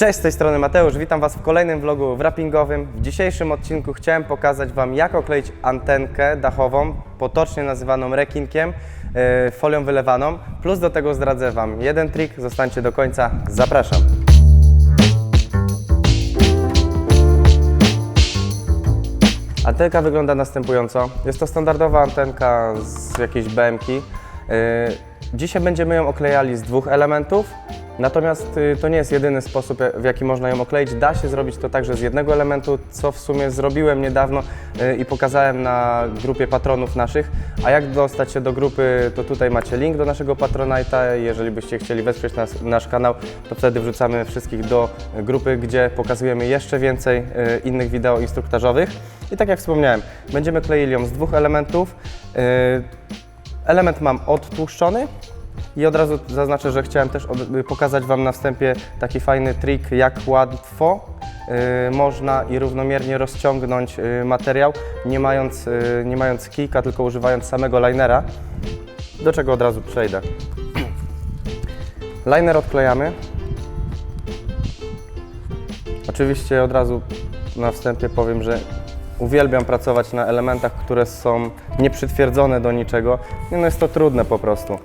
Cześć, z tej strony Mateusz, witam Was w kolejnym vlogu wrappingowym. W dzisiejszym odcinku chciałem pokazać Wam, jak okleić antenkę dachową, potocznie nazywaną rekinkiem, yy, folią wylewaną. Plus do tego zdradzę Wam jeden trik, zostańcie do końca, zapraszam. Antenka wygląda następująco. Jest to standardowa antenka z jakiejś BMki. Yy, Dzisiaj będziemy ją oklejali z dwóch elementów, natomiast yy, to nie jest jedyny sposób, w jaki można ją okleić. Da się zrobić to także z jednego elementu, co w sumie zrobiłem niedawno yy, i pokazałem na grupie patronów naszych. A jak dostać się do grupy, to tutaj macie link do naszego Patronite'a. Jeżeli byście chcieli wesprzeć nas, nasz kanał, to wtedy wrzucamy wszystkich do grupy, gdzie pokazujemy jeszcze więcej yy, innych wideo instruktażowych. I tak jak wspomniałem, będziemy kleili ją z dwóch elementów. Element mam odtłuszczony i od razu zaznaczę, że chciałem też od- pokazać Wam na wstępie taki fajny trik, jak łatwo y, można i równomiernie rozciągnąć y, materiał, nie mając, y, nie mając kijka, tylko używając samego linera, do czego od razu przejdę. Liner odklejamy. Oczywiście od razu na wstępie powiem, że uwielbiam pracować na elementach, które są nieprzytwierdzone do niczego. No jest to trudne po prostu.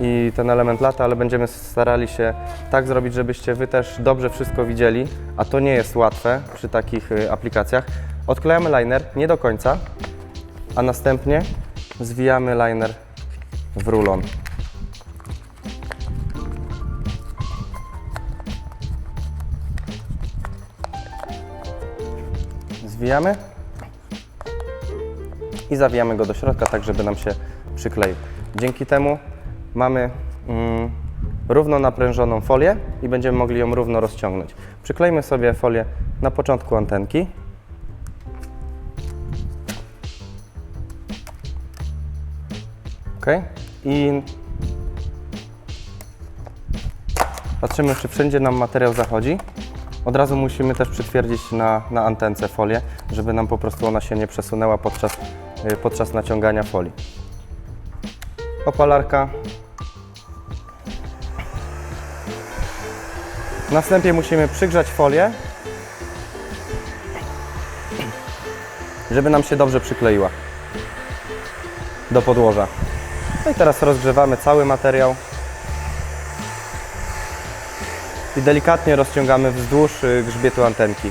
I ten element lata, ale będziemy starali się tak zrobić, żebyście Wy też dobrze wszystko widzieli, a to nie jest łatwe przy takich y, aplikacjach. Odklejamy liner nie do końca, a następnie zwijamy liner w rulon. Zwijamy i zawijamy go do środka, tak żeby nam się przykleił. Dzięki temu mamy mm, równo naprężoną folię i będziemy mogli ją równo rozciągnąć. Przyklejmy sobie folię na początku antenki. Ok. I patrzymy, czy wszędzie nam materiał zachodzi. Od razu musimy też przytwierdzić na, na antence folię, żeby nam po prostu ona się nie przesunęła podczas, y, podczas naciągania folii. Opalarka. Następnie musimy przygrzać folię, żeby nam się dobrze przykleiła do podłoża. No i teraz rozgrzewamy cały materiał. i delikatnie rozciągamy wzdłuż y, grzbietu antenki.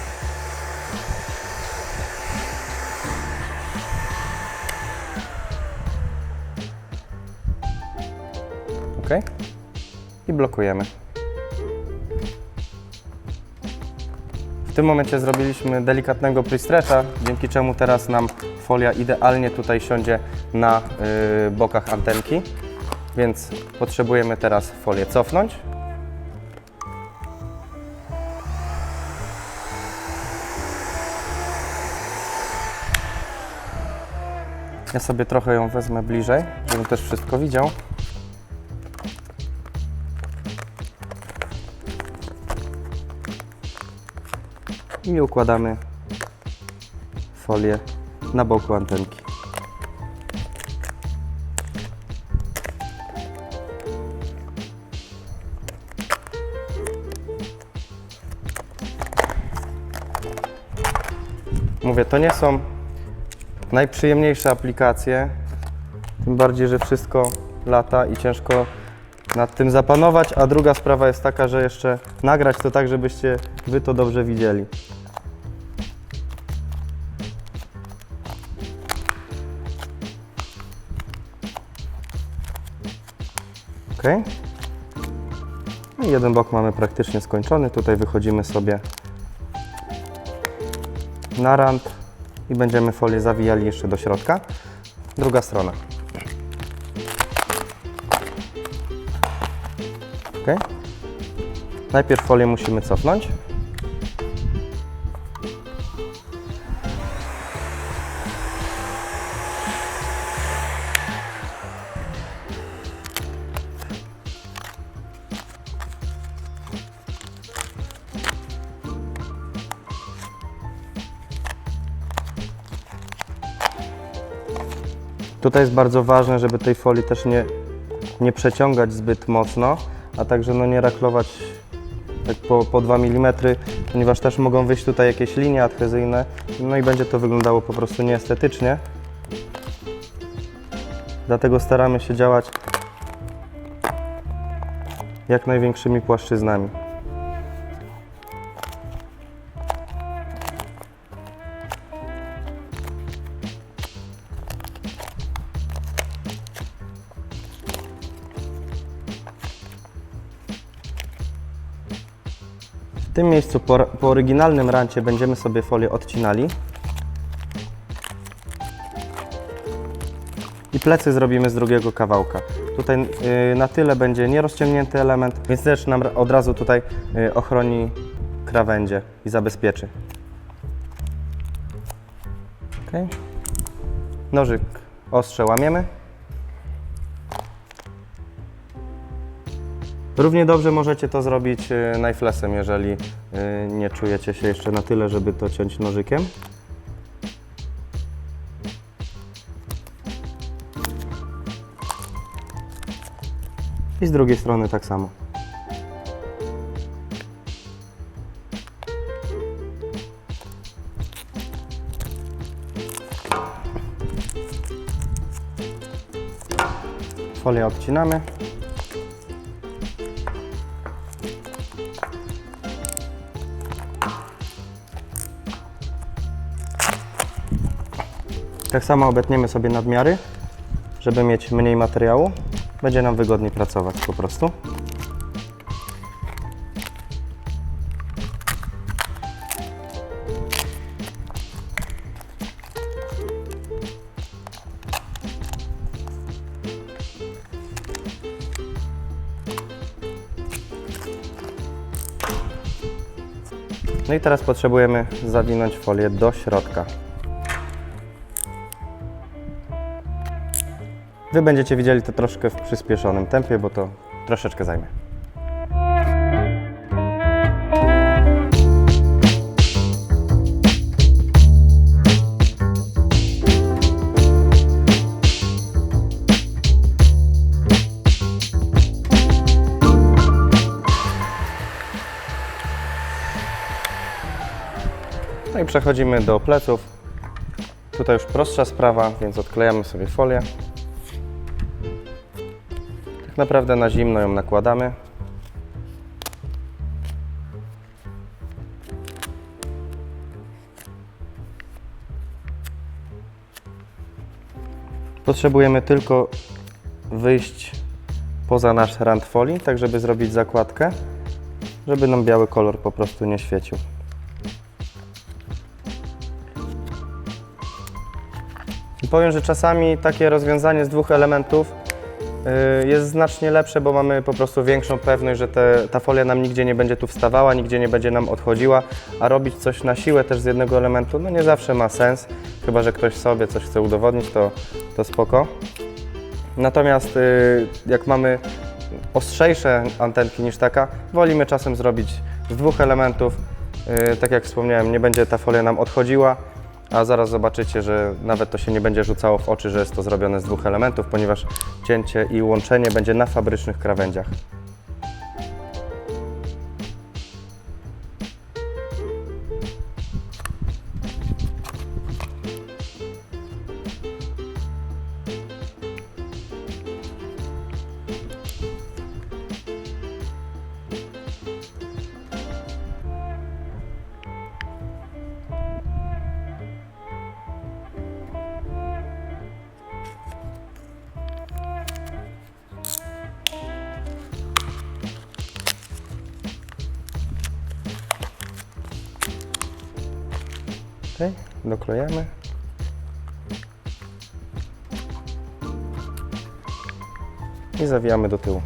Ok. I blokujemy. W tym momencie zrobiliśmy delikatnego pre-stretcha, dzięki czemu teraz nam folia idealnie tutaj siądzie na y, bokach antenki. Więc potrzebujemy teraz folię cofnąć. Ja sobie trochę ją wezmę bliżej, żebym też wszystko widział. I układamy folię na boku antenki. Mówię, to nie są najprzyjemniejsze aplikacje. Tym bardziej, że wszystko lata i ciężko nad tym zapanować. A druga sprawa jest taka, że jeszcze nagrać to tak, żebyście Wy to dobrze widzieli. Ok. I jeden bok mamy praktycznie skończony. Tutaj wychodzimy sobie na rand i będziemy folię zawijali jeszcze do środka. Druga strona. Ok. Najpierw folię musimy cofnąć. Tutaj jest bardzo ważne, żeby tej folii też nie, nie przeciągać zbyt mocno, a także no nie raklować tak po, po 2 mm, ponieważ też mogą wyjść tutaj jakieś linie adhezyjne, no i będzie to wyglądało po prostu nieestetycznie. Dlatego staramy się działać jak największymi płaszczyznami. W tym miejscu po, po oryginalnym rancie będziemy sobie folię odcinali. I plecy zrobimy z drugiego kawałka. Tutaj y, na tyle będzie nierozciągnięty element, więc też nam od razu tutaj y, ochroni krawędzie i zabezpieczy. Okay. Nożyk ostrze łamiemy. Równie dobrze możecie to zrobić y, kniflessem, jeżeli y, nie czujecie się jeszcze na tyle, żeby to ciąć nożykiem. I z drugiej strony tak samo. Folię odcinamy. Tak samo obetniemy sobie nadmiary, żeby mieć mniej materiału. Będzie nam wygodniej pracować po prostu. No i teraz potrzebujemy zawinąć folię do środka. Wy będziecie widzieli to troszkę w przyspieszonym tempie, bo to troszeczkę zajmie. No i przechodzimy do pleców. Tutaj już prostsza sprawa, więc odklejamy sobie folię. Tak naprawdę na zimno ją nakładamy. Potrzebujemy tylko wyjść poza nasz rand folii, tak żeby zrobić zakładkę, żeby nam biały kolor po prostu nie świecił. I powiem, że czasami takie rozwiązanie z dwóch elementów jest znacznie lepsze, bo mamy po prostu większą pewność, że te, ta folia nam nigdzie nie będzie tu wstawała, nigdzie nie będzie nam odchodziła, a robić coś na siłę też z jednego elementu, no nie zawsze ma sens, chyba że ktoś sobie coś chce udowodnić, to, to spoko. Natomiast y, jak mamy ostrzejsze antenki niż taka, wolimy czasem zrobić z dwóch elementów. Y, Tak jak wspomniałem, nie będzie ta folia nam odchodziła, a zaraz zobaczycie, że nawet to się nie będzie rzucało w oczy, że jest to zrobione z dwóch elementów, ponieważ cięcie i łączenie będzie na fabrycznych krawędziach. Doklejamy. I zawijamy do tyłu.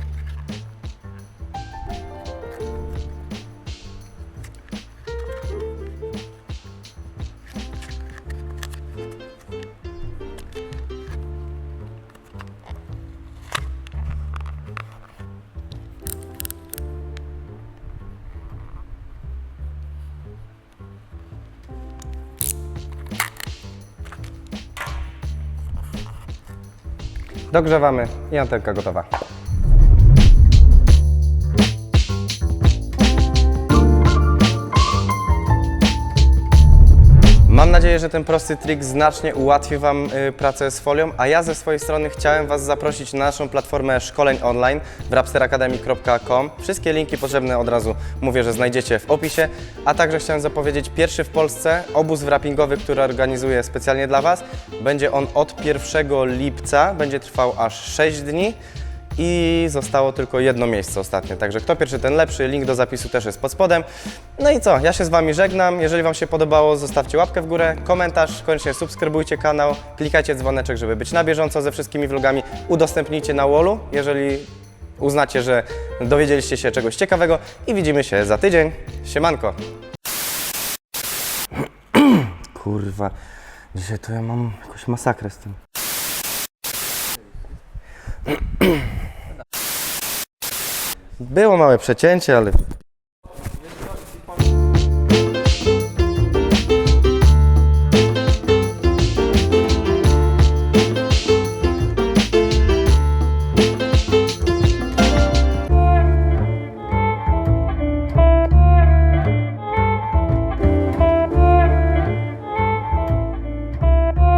Dogrzewamy i antenka gotowa. Mam nadzieję, że ten prosty trik znacznie ułatwi Wam y, pracę z folią, a ja ze swojej strony chciałem Was zaprosić na naszą platformę szkoleń online w rapsteracademy.com. Wszystkie linki potrzebne od razu mówię, że znajdziecie w opisie, a także chciałem zapowiedzieć pierwszy w Polsce obóz wrappingowy, który organizuję specjalnie dla Was. Będzie on od 1 lipca, będzie trwał aż 6 dni i zostało tylko jedno miejsce ostatnie. Także kto pierwszy, ten lepszy. Link do zapisu też jest pod spodem. No i co? Ja się z Wami żegnam. Jeżeli Wam się podobało, zostawcie łapkę w górę, komentarz, koniecznie subskrybujcie kanał, klikajcie dzwoneczek, żeby być na bieżąco ze wszystkimi vlogami. Udostępnijcie na wallu, jeżeli uznacie, że dowiedzieliście się czegoś ciekawego i widzimy się za tydzień. Siemanko! Kurwa, dzisiaj to ja mam jakąś masakrę z tym. Było małe przecięcie, ale